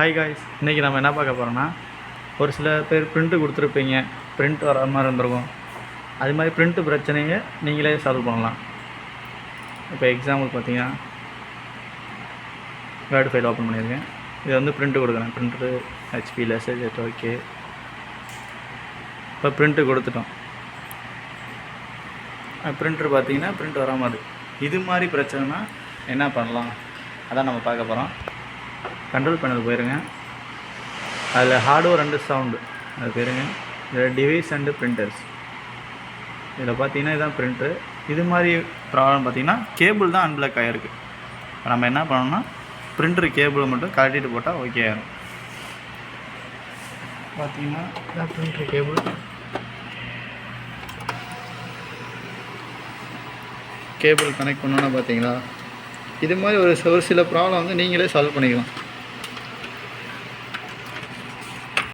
Hi guys இன்றைக்கி நம்ம என்ன பார்க்க போகிறோம்னா ஒரு சில பேர் பிரிண்ட்டு கொடுத்துருப்பீங்க. ப்ரிண்ட் வர மாதிரி இருந்திருக்கும். அது மாதிரி பிரிண்ட்டு பிரச்சனையை நீங்களே சால்வ் பண்ணலாம். இப்போ எக்ஸாம்பிள் பார்த்தீங்கன்னா வேர்டு ஃபைல் ஓப்பன் பண்ணியிருக்கேன். இது வந்து பிரிண்ட்டு கொடுக்குறேன். பிரிண்ட்டு ஹெச்பி லெசேஜ் ஓகே இப்போ பிரிண்ட்டு கொடுத்துட்டோம். ப்ரிண்ட்ரு பார்த்தீங்கன்னா பிரிண்ட் வராமல் மாதிரி இது மாதிரி பிரச்சனைனா என்ன பண்ணலாம்? அதான் நம்ம பார்க்க போகிறோம் கண்ட்ரோல் பேனல் போயிருங்க. அதில் ஹார்ட்வேர் அண்டு சவுண்டு அது போயிருங்க. இதில் டிவைஸ் அண்டு பிரிண்டர்ஸ் இதில் பார்த்தீங்கன்னா இதுதான் பிரிண்ட்ரு இது மாதிரி ப்ராப்ளம் பார்த்தீங்கன்னா கேபிள் தான் அன்பிளாக் ஆகிருக்கு இப்போ நம்ம என்ன பண்ணணும்னா பிரிண்டர் கேபிள் மட்டும் கழட்டிட்டு போட்டால் ஓகே ஆகிடும் பார்த்தீங்கன்னா இதான் பிரிண்டர் கேபிள் கேபிள் கனெக்ட் பண்ணோன்னா பார்த்தீங்களா இது மாதிரி ஒரு ஒரு சில ப்ராப்ளம் வந்து நீங்களே சால்வ் பண்ணிக்கலாம்.